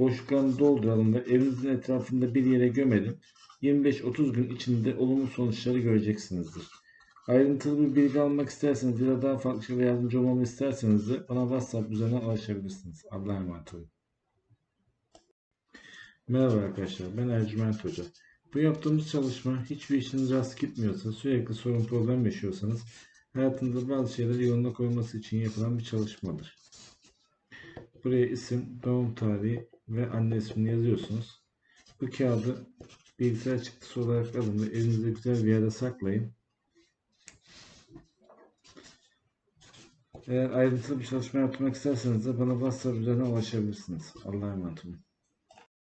Boşluklarını dolduralım ve evinizin etrafında bir yere gömelim. 25-30 gün içinde olumlu sonuçları göreceksinizdir. Ayrıntılı bir bilgi almak isterseniz ya da daha farklı şeyler yardımcı olmamı isterseniz de bana WhatsApp üzerinden ulaşabilirsiniz. Allah'a emanet olun. Merhaba arkadaşlar, ben Ercüment Hoca. Bu yaptığımız çalışma hiçbir işiniz rast gitmiyorsa, sürekli sorun problem yaşıyorsanız hayatınızda bazı şeyleri yoluna koyması için yapılan bir çalışmadır. Buraya isim, doğum tarihi ve anne ismini yazıyorsunuz. Bu kağıdı bilgisayar çıktısı olarak alın ve elinizde güzel bir yere saklayın. Eğer ayrıntılı bir çalışma yapmak isterseniz de bana WhatsApp üzerinden ulaşabilirsiniz. Allah'a emanet olun.